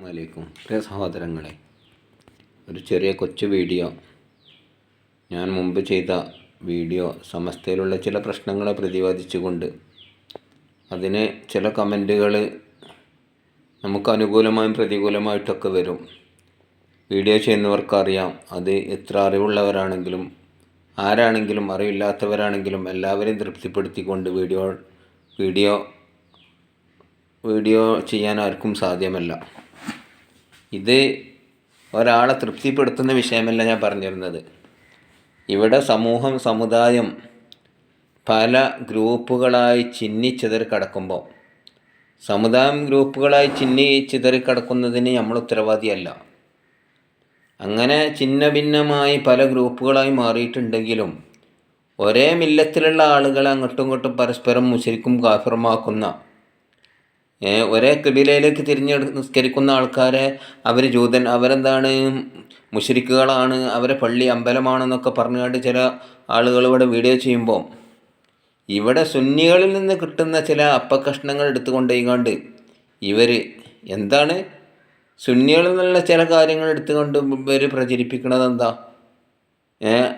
അസ്സലാമലൈക്കും. പ്രിയ സഹോദരങ്ങളെ ഒരു ചെറിയ കൊച്ചു വീഡിയോ. ഞാൻ മുമ്പ് ചെയ്ത വീഡിയോ സമസ്തയിലുള്ള ചില പ്രശ്നങ്ങളെ പ്രതിപാദിച്ചുകൊണ്ട് അതിന് ചില കമന്റുകൾ നമുക്ക് അനുകൂലമായും പ്രതികൂലമായിട്ടൊക്കെ വരും. വീഡിയോ ചെയ്യുന്നവർക്കറിയാം അത് എത്ര അറിവുള്ളവരാണെങ്കിലും ആരാണെങ്കിലും അറിവില്ലാത്തവരാണെങ്കിലും എല്ലാവരെയും തൃപ്തിപ്പെടുത്തിക്കൊണ്ട് വീഡിയോ വീഡിയോ വീഡിയോ ചെയ്യാൻ ആർക്കും സാധ്യമല്ല. ഇത് ഒരാളെ തൃപ്തിപ്പെടുത്തുന്ന വിഷയമല്ല ഞാൻ പറഞ്ഞിരുന്നത്. ഇവിടെ സമൂഹം സമുദായം പല ഗ്രൂപ്പുകളായി ചിന്നിച്ചിതറി കിടക്കുമ്പോൾ സമുദായം ഗ്രൂപ്പുകളായി ചിന്നി ചിതറി കിടക്കുന്നതിന് നമ്മൾ ഉത്തരവാദിയല്ല. അങ്ങനെ ചിന്ന ഭിന്നമായി പല ഗ്രൂപ്പുകളായി മാറിയിട്ടുണ്ടെങ്കിലും ഒരേ മില്ലത്തിലുള്ള ആളുകളെ അങ്ങോട്ടും ഇങ്ങോട്ടും പരസ്പരം മുശരിക്കും കാഫിറമാക്കുന്ന ഒരേ കിബിലയിലേക്ക് തിരിഞ്ഞ് നിസ്കരിക്കുന്ന ആൾക്കാരെ അവർ ജൂതൻ അവരെന്താണ് മുഷരിക്കുകളാണ് അവരെ പള്ളി അമ്പലമാണെന്നൊക്കെ പറഞ്ഞുകൊണ്ട് ചില ആളുകൾ ഇവിടെ വീഡിയോ ചെയ്യുമ്പോൾ ഇവിടെ സുന്നികളിൽ നിന്ന് കിട്ടുന്ന ചില അപ്പക്കഷ്ണങ്ങൾ എടുത്തുകൊണ്ടേക്കാണ്ട് ഇവർ എന്താണ്? സുന്നികളിൽ നിന്നുള്ള ചില കാര്യങ്ങൾ എടുത്തുകൊണ്ട് ഇവർ പ്രചരിപ്പിക്കുന്നത് എന്താ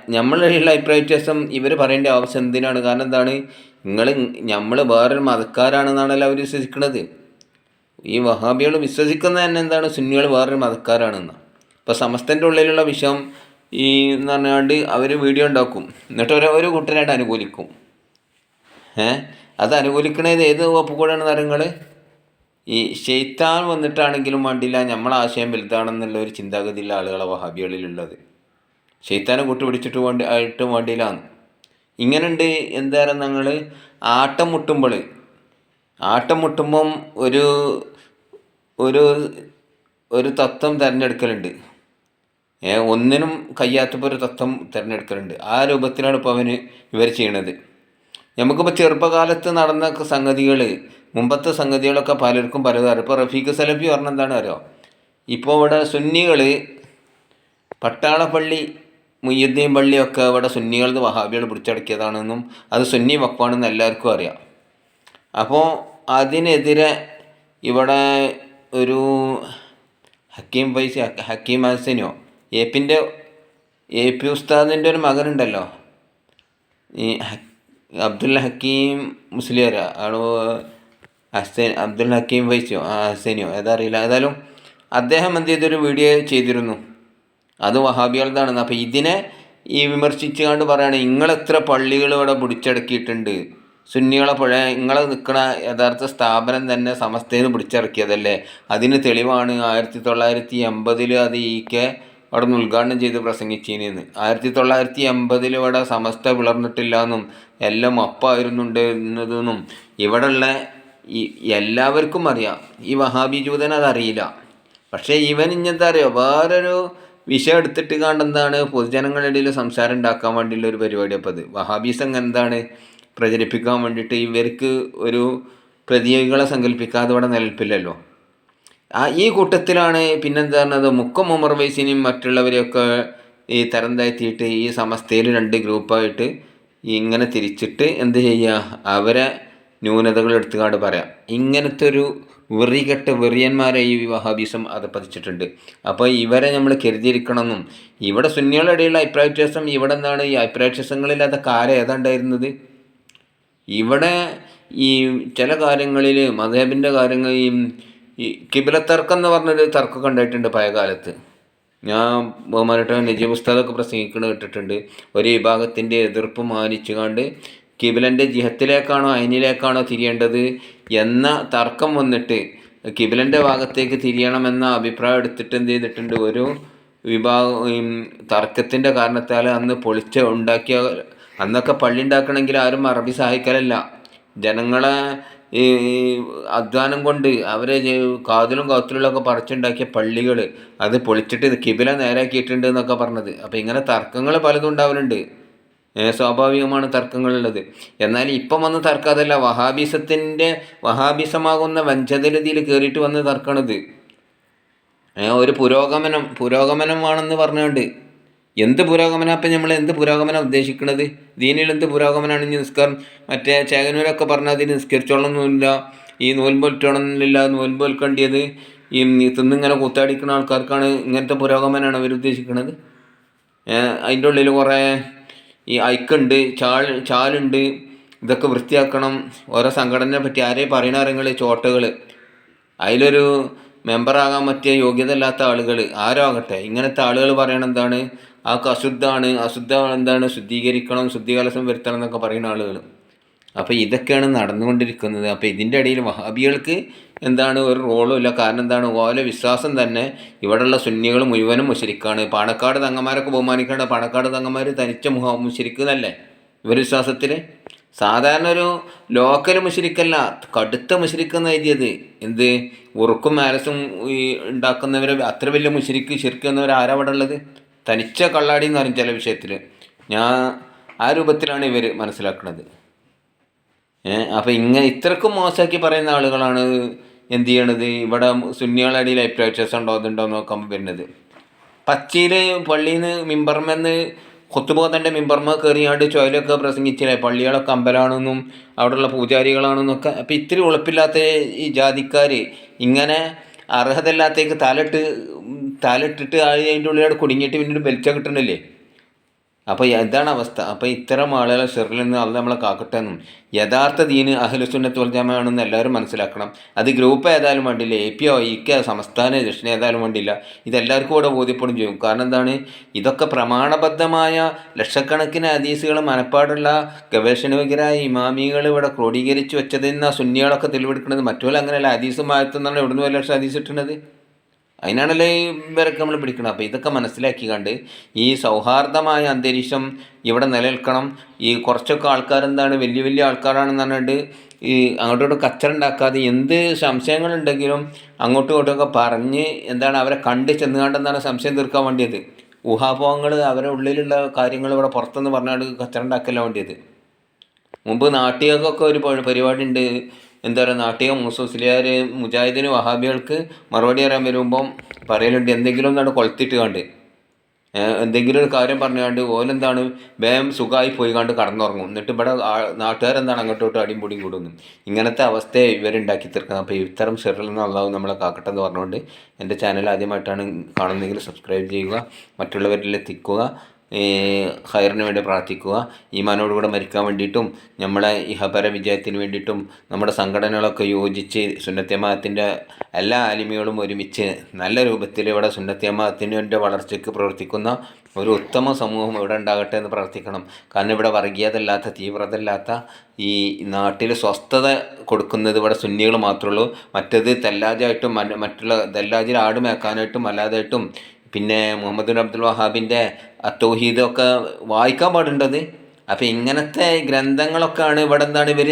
നമ്മളുള്ള അഭിപ്രായ വ്യത്യാസം ഇവർ പറയേണ്ട ആവശ്യം എന്തിനാണ്? കാരണം എന്താണ്? നിങ്ങൾ നമ്മൾ വേറൊരു മതക്കാരാണെന്നാണല്ലോ അവർ വിശ്വസിക്കുന്നത് ഈ വഹാബികൾ വിശ്വസിക്കുന്നത് തന്നെ എന്താണ്? സുന്നികൾ വേറൊരു മതക്കാരാണെന്ന്. ഇപ്പോൾ സമസ്തന്റെ ഉള്ളിലുള്ള വിഷയം ഈ എന്ന് പറഞ്ഞാണ്ട് അവർ വീഡിയോ ഉണ്ടാക്കും. എന്നിട്ട് ഓരോ ഒരു കൂട്ടരായിട്ട് അനുകൂലിക്കും. ഏഹ് അത് അനുകൂലിക്കണത് ഏത് വകുപ്പ് കൂടെയാണ് നിങ്ങൾ ഈ ശൈത്താൻ വന്നിട്ടാണെങ്കിലും വേണ്ടില്ല നമ്മളാശയം വലുതാണെന്നുള്ള ഒരു ചിന്താഗതിയുള്ള ആളുകളെ വഹാബികളിലുള്ളത്. ഷെയ്ത്താനെ കൂട്ടുപിടിച്ചിട്ട് വേണ്ടി ആയിട്ട് വേണ്ടിയില്ലാന്ന്. ഇങ്ങനെയുണ്ട് എന്തായാലും ഞങ്ങൾ ആട്ടം മുട്ടുമ്പോൾ ആട്ടം മുട്ടുമ്പം ഒരു ഒരു ഒരു തത്വം തിരഞ്ഞെടുക്കലുണ്ട്. ഒന്നിനും കഴിയാത്തപ്പോൾ ഒരു തത്വം തിരഞ്ഞെടുക്കലുണ്ട്. ആ രൂപത്തിലാണ് ഇപ്പോൾ അവന് ഇവർ ചെയ്യണത്. നമുക്കിപ്പോൾ ചെറുപ്പകാലത്ത് നടന്ന സംഗതികൾ മുമ്പത്തെ സംഗതികളൊക്കെ പലർക്കും പലതാണ് ഇപ്പോൾ റഫീഖ് സലഫി പറഞ്ഞ എന്താണ് അറിയോ? ഇപ്പോൾ ഇവിടെ സുന്നികൾ പട്ടാളപ്പള്ളി മുയ്യുദ്ദീൻ പള്ളിയൊക്കെ ഇവിടെ സുന്നികൾ വഹാബികൾ പിടിച്ചടക്കിയതാണെന്നും അത് സുന്നി വക്കാണെന്ന് എല്ലാവർക്കും അറിയാം. അപ്പോൾ അതിനെതിരെ ഇവിടെ ഒരു ഹക്കീം ഫൈസി ഹക്കീം ഹസനോ എപ്പിന്റെ എ പി ഉസ്താദിന്റെ ഒരു മകനുണ്ടല്ലോ. ഈ അബ്ദുൽ ഹക്കീം മുസ്ലിയാര ആൾ ഹസൻ അബ്ദുൽ ഹക്കീം ഫൈസിയോ ഹസനിയോ ഏതറിയില്ല ഏതായാലും അദ്ദേഹം എന്ത് ചെയ്തൊരു വീഡിയോ ചെയ്തിരുന്നു. അത് വഹാബികളുടെതാണ് അപ്പോൾ ഇതിനെ ഈ വിമർശിച്ചു കൊണ്ട് പറയുകയാണ് നിങ്ങളെത്ര പള്ളികൾ ഇവിടെ പിടിച്ചടക്കിയിട്ടുണ്ട്? സുന്നികളെ പുഴ നിങ്ങൾ നിൽക്കുന്ന യഥാർത്ഥ സ്ഥാപനം തന്നെ സമസ്തയിൽ പിടിച്ചിറക്കിയതല്ലേ അതിന് തെളിവാണ് ആയിരത്തി തൊള്ളായിരത്തി എൺപതിൽ അത് ഈ കെ അവിടെ നിന്ന് ഉദ്ഘാടനം ചെയ്ത് പ്രസംഗിച്ചീനെന്ന്. ആയിരത്തി തൊള്ളായിരത്തി എൺപതിൽ ഇവിടെ സമസ്ത വിളർന്നിട്ടില്ല എന്നും എല്ലാം അപ്പായിരുന്നുണ്ട് എന്നതെന്നും ഇവിടെയുള്ള ഈ എല്ലാവർക്കും അറിയാം. ഈ വഹാബി ജൂതൻ അതറിയില്ല. പക്ഷേ ഇവൻ ഇങ്ങനത്തെ അറിയാം. വേറൊരു വിഷയം എടുത്തിട്ട് കണ്ട് എന്താണ്? പൊതുജനങ്ങളുടെ ഇടയിൽ സംസാരം ഉണ്ടാക്കാൻ വേണ്ടിയുള്ള ഒരു പരിപാടി. അപ്പോൾ അത് വഹാബീസം എന്താണ്? പ്രചരിപ്പിക്കാൻ വേണ്ടിയിട്ട് ഇവർക്ക് ഒരു പ്രതിയോഗികളെ സങ്കല്പിക്കാതെ ഇവിടെ നിലപ്പില്ലല്ലോ ആ ഈ കൂട്ടത്തിലാണ് പിന്നെന്താ പറഞ്ഞത്? മുക്കം ഉമർ വൈസിനെയും മറ്റുള്ളവരെയൊക്കെ ഈ തരം താഴ്ത്തിയിട്ട് ഈ സമസ്തയിൽ രണ്ട് ഗ്രൂപ്പായിട്ട് ഇങ്ങനെ തിരിച്ചിട്ട് എന്ത് ചെയ്യുക? അവരെ ന്യൂനതകൾ എടുത്തുകാട് പറയാം. ഇങ്ങനത്തെ ഒരു വെറികെട്ട വെറിയന്മാരെ ഈ വഹാബിസം അത് പതിച്ചിട്ടുണ്ട് അപ്പോൾ ഇവരെ നമ്മൾ കരുതിയിരിക്കണമെന്നും ഇവിടെ സുന്നികളുടെ ഇടയിലുള്ള അഭിപ്രായ വ്യത്യാസം ഇവിടെ എന്താണ് ഈ അഭിപ്രായ വ്യത്യാസങ്ങളില്ലാത്ത കാലം ഏതാണ്ടായിരുന്നത്? ഇവിടെ ഈ ചില കാര്യങ്ങളിൽ മതേബിന്റെ കാര്യങ്ങൾ ഈ കിബില കിബിലത്തർക്കം എന്ന് പറഞ്ഞൊരു തർക്കമൊക്കെ ഉണ്ടായിട്ടുണ്ട് പഴയ കാലത്ത് ഞാൻ ബഹുമാനട്ട നജീബ് ഉസ്താദൊക്കെ പ്രസംഗിക്കുന്നത് കേട്ടിട്ടുണ്ട്. ഒരു വിഭാഗത്തിന്റെ എതിർപ്പ് മാനിച്ചുകൊണ്ട് കിബിലന്റെ ജിഹത്തിലേക്കാണോ അയിനിലേക്കാണോ തിരിയേണ്ടത് എന്ന തർക്കം വന്നിട്ട് കിബിലന്റെ ഭാഗത്തേക്ക് തിരിയണമെന്ന അഭിപ്രായം എടുത്തിട്ട് എന്ത് ചെയ്തിട്ടുണ്ട്? ഒരു വിഭാഗം തർക്കത്തിന്റെ കാരണത്താൽ അന്ന് പൊളിച്ച ഉണ്ടാക്കിയ അന്നൊക്കെ പള്ളി ഉണ്ടാക്കണമെങ്കിൽ ആരും അറബി സഹായിക്കലല്ല. ജനങ്ങളെ അധ്വാനം കൊണ്ട് അവരെ കാതിലും കാത്തിലുമൊക്കെ പറിച്ചുണ്ടാക്കിയ പള്ളികൾ അത് പൊളിച്ചിട്ട് കിബില നേരാക്കിയിട്ടുണ്ട് എന്നൊക്കെ പറഞ്ഞത്. അപ്പോൾ ഇങ്ങനെ തർക്കങ്ങൾ പലതും ഉണ്ടാവലുണ്ട്. സ്വാഭാവികമാണ് തർക്കങ്ങളുള്ളത്. എന്നാൽ ഇപ്പം വന്ന തർക്കം അതല്ല. വഹാബിസത്തിന്റെ വഹാബിസമാകുന്ന വഞ്ചതരതിയിൽ കയറിയിട്ട് വന്ന തർക്കണത് ഏ, ഒരു പുരോഗമനം പുരോഗമനമാണെന്ന് പറഞ്ഞുകൊണ്ട് എന്ത് പുരോഗമനം? അപ്പം നമ്മൾ എന്ത് പുരോഗമനം ഉദ്ദേശിക്കുന്നത് ദീനിൽ എന്ത് പുരോഗമനമാണ് ഇനി നിസ്കാരം? മറ്റേ ചേകനൂരൊക്കെ പറഞ്ഞാൽ അതിന് നിസ്കരിച്ചോളൊന്നുമില്ല ഈ നോൽമ്പൊറ്റണമെന്നില്ല നോൽമ്പൊൽക്കേണ്ടിയത് ഈ തിന്നിങ്ങനെ കൂത്താടിക്കുന്ന ആൾക്കാർക്കാണ് ഇങ്ങനത്തെ പുരോഗമനമാണ് അവർ ഉദ്ദേശിക്കുന്നത് അതിന്റെ ഉള്ളിൽ കുറേ ഈ ഐക്കുണ്ട് ചാൾ ചാലുണ്ട് ഇതൊക്കെ വൃത്തിയാക്കണം. ഓരോ സംഘടനയെ പറ്റി ആരെയും പറയണ അറിയങ്ങൾ ചോട്ടകൾ അതിലൊരു മെമ്പറാകാൻ പറ്റിയ യോഗ്യത ഇല്ലാത്ത ആളുകൾ ആരോ ആകട്ടെ. ഇങ്ങനത്തെ ആളുകൾ പറയണ എന്താണ്? ആ അശുദ്ധമാണ്. അശുദ്ധ എന്താണ്? ശുദ്ധീകരിക്കണം ശുദ്ധികലസം വരുത്തണം എന്നൊക്കെ പറയുന്ന ആളുകൾ അപ്പോൾ ഇതൊക്കെയാണ് നടന്നുകൊണ്ടിരിക്കുന്നത്. അപ്പോൾ ഇതിന്റെ ഇടയിൽ വഹാബികൾക്ക് എന്താണ് ഒരു റോളും ഇല്ല. കാരണം എന്താണ്? ഓലെ വിശ്വാസം തന്നെ ഇവിടെയുള്ള സുന്നികൾ മുഴുവനും മുശരിക്കാണ് പാണക്കാട് തങ്ങന്മാരൊക്കെ ബഹുമാനിക്കേണ്ട പാണക്കാട് തങ്ങന്മാർ തനിച്ച മുഹ മുശരിക്കുന്നല്ലേ ഇവർ വിശ്വാസത്തിൽ സാധാരണ ഒരു ലോക്കൽ മുശരിക്കല്ല കടുത്ത മുശരിക്കെന്ന് എഴുതിയത്? എന്ത്? ഉറുക്കും മാരസും ഈ ഉണ്ടാക്കുന്നവർ അത്ര വലിയ മുശരിക്ക് ശരിക്കുന്നവർ ആരാ അവിടെ ഉള്ളത്? തനിച്ച കള്ളാടി എന്ന് പറയും ചില വിഷയത്തിൽ ഞാൻ ആ രൂപത്തിലാണ് ഇവർ മനസ്സിലാക്കുന്നത് ഏഹ് അപ്പം ഇങ്ങനെ ഇത്രക്കും മോശമാക്കി പറയുന്ന ആളുകളാണ് എന്ത് ചെയ്യണത്? ഇവിടെ സുന്നികളുടെ ഇടയിൽ അഭിപ്രായ വ്യത്യാസം ഉണ്ടോ അതുണ്ടോ നോക്കാൻ വരുന്നത്. പച്ചയിൽ പള്ളിയിൽ നിന്ന് മിമ്പർമെന്ന് കൊത്തുപോകത്തന്റെ മിമ്പർമ കയറിയാണ്ട് ചോയിലൊക്കെ പ്രസംഗിച്ചില്ലേ? പള്ളികളൊക്കെ അമ്പലമാണെന്നും അവിടെയുള്ള പൂജാരികളാണെന്നൊക്കെ. അപ്പം ഇത്തിരി ഉളപ്പില്ലാത്ത ഈ ജാതിക്കാർ ഇങ്ങനെ അർഹതല്ലാത്തേക്ക് തലയിട്ട് തലയിട്ടിട്ട് അതിന്റെ ഉള്ളിലോട് കുടുങ്ങിയിട്ട് പിന്നീട് ബെൽച്ച കിട്ടണില്ലേ? അപ്പോൾ ഇതാണ് അവസ്ഥ. അപ്പോൾ ഇത്തരം ആളുകളെ ഷെറിൽ നിന്ന് അത് നമ്മളെ കാക്കട്ടെ എന്നും യഥാർത്ഥ ദീന് അഹ്ലുസുന്നത്ത് വൽജാമാണെന്ന് എല്ലാവരും മനസ്സിലാക്കണം. അത് ഗ്രൂപ്പ് ഏതായാലും വേണ്ടില്ല എ പി ഒ ഇക്ക സംസ്ഥാന ദക്ഷിണ ഏതായാലും വേണ്ടില്ല ഇതെല്ലാവർക്കും കൂടെ ബോധ്യപ്പെടും ചെയ്യും. കാരണം എന്താണ്? ഇതൊക്കെ പ്രമാണബദ്ധമായ ലക്ഷക്കണക്കിന് ഹദീസുകൾ മനപ്പാടുള്ള ഗവേഷണവികരായ ഇമാമികൾ ഇവിടെ ക്രോഡീകരിച്ച് വെച്ചതെന്ന സുന്നികളൊക്കെ തെളിവെടുക്കുന്നത് മറ്റുപോലെ അങ്ങനെയല്ല. ഹദീസ് മാറ്റുന്നതാണ് എവിടുന്ന് ഒരു ലക്ഷം ഹദീസ് ഇട്ടുന്നത് അതിനാണല്ലോ ഈ ഇവരൊക്കെ നമ്മൾ പിടിക്കണം അപ്പോൾ ഇതൊക്കെ മനസ്സിലാക്കി കണ്ട് ഈ സൗഹാർദ്ദമായ അന്തരീക്ഷം ഇവിടെ നിലനിൽക്കണം. ഈ കുറച്ചൊക്കെ ആൾക്കാരെന്താണ് വലിയ വലിയ ആൾക്കാരാണെന്ന് പറഞ്ഞിട്ട് ഈ അങ്ങോട്ടും ഇങ്ങോട്ടും കച്ചറ ഉണ്ടാക്കാതെ എന്ത് സംശയങ്ങളുണ്ടെങ്കിലും അങ്ങോട്ടും ഇങ്ങോട്ടുമൊക്കെ പറഞ്ഞ് എന്താണ് അവരെ കണ്ട് ചെന്നുകാണ്ടെന്നാണ് സംശയം തീർക്കാൻ വേണ്ടിയത്? ഊഹാപോഹങ്ങൾ അവരെ ഉള്ളിലുള്ള കാര്യങ്ങൾ ഇവിടെ പുറത്തുനിന്ന് പറഞ്ഞാൽ കച്ചറ ഉണ്ടാക്കല്ല വേണ്ടിയത്. മുമ്പ് നാട്ടികൾക്കൊക്കെ ഒരു പരിപാടി ഉണ്ട്. എന്താ പറയുക നാട്ടികം മുസ്ലിയാർ മുജാഹിദിന് വഹാബികൾക്ക് മറുപടി പറയാൻ വരുമ്പം പറയലുണ്ട് എന്തെങ്കിലും ഒന്നാണ് കൊളുത്തിട്ട് കണ്ട് എന്തെങ്കിലും ഒരു കാര്യം പറഞ്ഞുകൊണ്ട് ഓലെന്താണ് വേഗം സുഖമായി പോയി കണ്ട് കടന്നുറങ്ങും. എന്നിട്ട് ഇവിടെ നാട്ടുകാരെന്താണ് അങ്ങോട്ടോട്ട് അടിയും പൊടിയും കൂടുന്നു. ഇങ്ങനത്തെ അവസ്ഥയെ ഇവരുണ്ടാക്കി തീർക്കുന്നത് അപ്പോൾ ഇത്തരം ഷെറിൽ അള്ളാഹു നമ്മളെ കാക്കട്ടെ എന്ന് പറഞ്ഞുകൊണ്ട് എന്റെ ചാനൽ ആദ്യമായിട്ടാണ് കാണുന്നതെങ്കിൽ സബ്സ്ക്രൈബ് ചെയ്യുക മറ്റുള്ളവരിൽ എത്തിക്കുക. ഹയറിന് വേണ്ടി പ്രാർത്ഥിക്കുക ഈമാനോടുകൂടെ മരിക്കാൻ വേണ്ടിയിട്ടും നമ്മളെ ഇഹപര വിജയത്തിന് വേണ്ടിയിട്ടും നമ്മുടെ സംഘടനകളൊക്കെ യോജിച്ച് സുന്നത്യമാത്തിന്റെ എല്ലാ ആലിമികളും ഒരുമിച്ച് നല്ല രൂപത്തിൽ ഇവിടെ സുന്നത്യമാത്തിന്റെ വളർച്ചയ്ക്ക് പ്രവർത്തിക്കുന്ന ഒരു ഉത്തമ സമൂഹം ഇവിടെ ഉണ്ടാകട്ടെ എന്ന് പ്രാർത്ഥിക്കണം. കാരണം ഇവിടെ വർഗീയതല്ലാത്ത തീവ്രതല്ലാത്ത ഈ നാട്ടിൽ സ്വസ്ഥത കൊടുക്കുന്നത് ഇവിടെ സുന്നികൾ മാത്രമേ ഉള്ളൂ. മറ്റത് തെല്ലാജായിട്ടും മറ്റുള്ള തെല്ലാജിൽ ആട് മേക്കാനായിട്ടും അല്ലാതായിട്ടും പിന്നെ മുഹമ്മദ് അബ്ദുൽ വഹാബിന്റെ അത്തൗഹീദൊക്കെ വായിക്കാൻ പാടുണ്ടത്. അപ്പോൾ ഇങ്ങനത്തെ ഗ്രന്ഥങ്ങളൊക്കെയാണ് ഇവിടെ എന്താണ് ഇവർ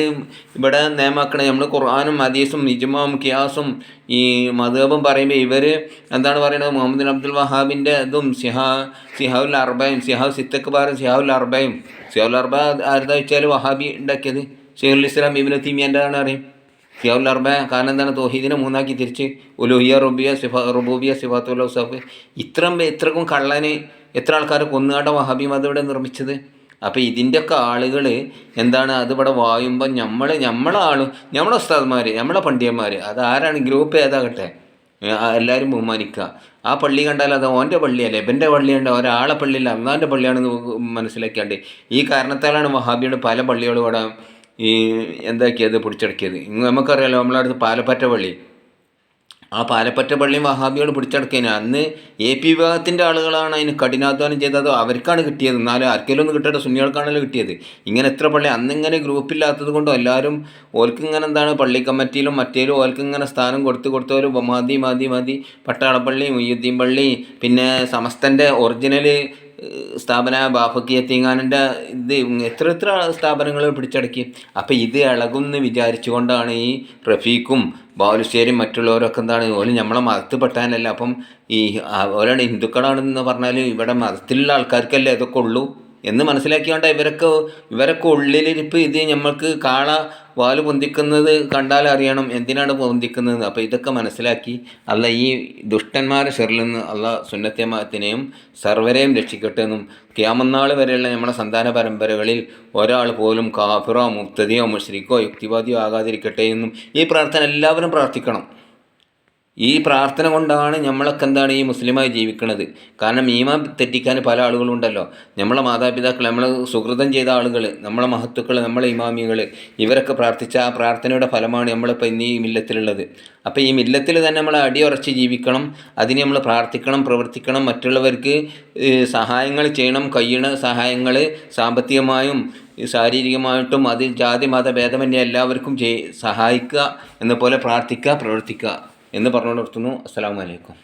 ഇവിടെ നിയമാക്കണത്. നമ്മൾ ഖുർആാനും ഹദീസും ഇജ്മാവും കിയാസും ഈ മധുബും പറയുമ്പോൾ ഇവർ എന്താണ് പറയുന്നത് മുഹമ്മദ് അബ്ദുൽ വഹാബിന്റെ ഇതും സിഹാ സിഹാവുൽ അർബയും സിഹാവ് സിത്തക്ക് പാറും സിഹാവുൽ അർബയും. സിഹാവുൽ അർബ ആരുതാ വെച്ചാൽ വഹാബി ഉണ്ടാക്കിയത്? ഷെയ്ഖുൽ ഇസ്ലാം ഇബിന് തീമിയന്റെതാണ് അറിയും. സിയാവുൽ അർബ കാരണം എന്താണ്? തോഹീദിനെ മൂന്നാക്കി തിരിച്ച് ഉലുഹിയ റുബിയ സിഫ റുബൂബിയ സിഫാത്തുൽ സഫ് ഇത്രയും ഇത്രക്കും കള്ളന് എത്ര ആൾക്കാർ കൊന്നുകാട്ട വഹാബി മതം ഇവിടെ നിർമ്മിച്ചത്? അപ്പോൾ ഇതിന്റെയൊക്കെ ആളുകൾ എന്താണ്? അത് ഇവിടെ വായുമ്പോൾ നമ്മൾ നമ്മളെ ആളും നമ്മളെ ഉസ്താദ്മാർ നമ്മളെ പണ്ഡിയന്മാർ ആരാണ്? ഗ്രൂപ്പ് ഏതാകട്ടെ? എല്ലാവരും ബഹുമാനിക്കുക. ആ പള്ളി കണ്ടാൽ അത് ഓന്റെ പള്ളിയല്ലേ? എബന്റെ പള്ളിയുണ്ട് ഒരാളെ പള്ളിയല്ല. അന്നാന്റെ പള്ളിയാണെന്ന് മനസ്സിലാക്കിയാണ്ട് ഈ കാരണത്താലാണ് വഹാബിയുടെ പല പള്ളികളും ഇവിടെ ഈ എന്താക്കിയത് പിടിച്ചടക്കിയത്. നമുക്കറിയാലോ നമ്മളെ അടുത്ത് പാലപ്പറ്റ പള്ളി. ആ പാലപ്പറ്റ പള്ളിയും വഹാബിയോട് പിടിച്ചടക്കിയതിന് അന്ന് എ പി വിഭാഗത്തിന്റെ ആളുകളാണ് അതിന് കഠിനാധ്വാനം ചെയ്തത്. അവർക്കാണ് കിട്ടിയത്. എന്നാലും ആർക്കെങ്കിലും ഒന്നും കിട്ടേണ്ട സുന്നികൾക്കാണല്ലോ കിട്ടിയത്. ഇങ്ങനെ എത്ര പള്ളി അന്നിങ്ങനെ ഗ്രൂപ്പില്ലാത്തത് കൊണ്ടും എല്ലാവരും ഓൽക്ക് ഇങ്ങനെ എന്താണ് പള്ളി കമ്മിറ്റിയിലും മറ്റേലും ഓൽക്ക് ഇങ്ങനെ സ്ഥാനം കൊടുത്ത് കൊടുത്തവരും മതി മതി മതി പട്ടാളപ്പള്ളി മുയ്യുദ്ദീൻ പള്ളി പിന്നെ സമസ്തന്റെ ഒറിജിനൽ സ്ഥാപന ബാഫക്കി എത്തിങ്ങാനിന്റെ ഇത് എത്ര എത്ര സ്ഥാപനങ്ങൾ പിടിച്ചടക്കി. അപ്പോൾ ഇത് ഇളകുമെന്ന് വിചാരിച്ചുകൊണ്ടാണ് ഈ റഫീഖും ബാലുശ്ശേരിയും മറ്റുള്ളവരൊക്കെ എന്താണ് ഓൽ നമ്മളെ മതത്തിൽ പെട്ടാനല്ല. അപ്പം ഈ ഓരോ ഹിന്ദുക്കളാണെന്ന് പറഞ്ഞാൽ ഇവിടെ മതത്തിലുള്ള ആൾക്കാർക്കല്ലേ ഇതൊക്കെ ഉള്ളൂ. എന്ന് മനസ്സിലാക്കിയോണ്ട് ഇവരൊക്കെ ഇവരൊക്കെ ഉള്ളിലിരിപ്പ് ഇത് നമ്മൾക്ക് കാള വാൽ പൊന്തിക്കുന്നത് കണ്ടാൽ അറിയണം. എന്തിനാണ് പൊന്തിക്കുന്നത്? അപ്പോൾ ഇതൊക്കെ മനസ്സിലാക്കി അല്ല ഈ ദുഷ്ടന്മാരെ ഷെറിൽ നിന്ന് അല്ല സുന്നത്യമാത്തിനെയും സർവരെയും രക്ഷിക്കട്ടെ എന്നും ക്യാമന്നാൾ വരെയുള്ള നമ്മുടെ സന്താന പരമ്പരകളിൽ ഒരാൾ പോലും കാഫിറോ മുക്തതയോ മുഷ്രിക്കോ യുക്തിവാദിയോ ആകാതിരിക്കട്ടെ എന്നും ഈ പ്രാർത്ഥന എല്ലാവരും പ്രാർത്ഥിക്കണം. ഈ പ്രാർത്ഥന കൊണ്ടാണ് നമ്മളൊക്കെ എന്താണ് ഈ മുസ്ലിമായി ജീവിക്കുന്നത് കാരണം ഈമ തെറ്റിക്കാൻ പല ആളുകളും ഉണ്ടല്ലോ നമ്മളെ മാതാപിതാക്കൾ നമ്മൾ സുഹൃതം ചെയ്ത ആളുകൾ നമ്മളെ മഹത്തുക്കൾ നമ്മളെ ഇമാമികൾ ഇവരൊക്കെ പ്രാർത്ഥിച്ച ആ പ്രാർത്ഥനയുടെ ഫലമാണ് നമ്മളിപ്പോൾ ഇന്ന് ഈ മില്ലത്തിലുള്ളത്. അപ്പോൾ ഈ മില്ലത്തിൽ തന്നെ നമ്മൾ അടിയുറച്ച് ജീവിക്കണം. അതിന് നമ്മൾ പ്രാർത്ഥിക്കണം പ്രവർത്തിക്കണം. മറ്റുള്ളവർക്ക് സഹായങ്ങൾ ചെയ്യണം. കഴിയണ സഹായങ്ങൾ സാമ്പത്തികമായും ശാരീരികമായിട്ടും അതിൽ ജാതി മത ഭേദമന്യേ എല്ലാവർക്കും സഹായിക്കുക എന്നപോലെ പ്രാർത്ഥിക്കുക പ്രവർത്തിക്കുക. എന്ന് പറഞ്ഞുകൊണ്ട് നിർത്തുന്നു. അസ്സാം അലൈക്കും.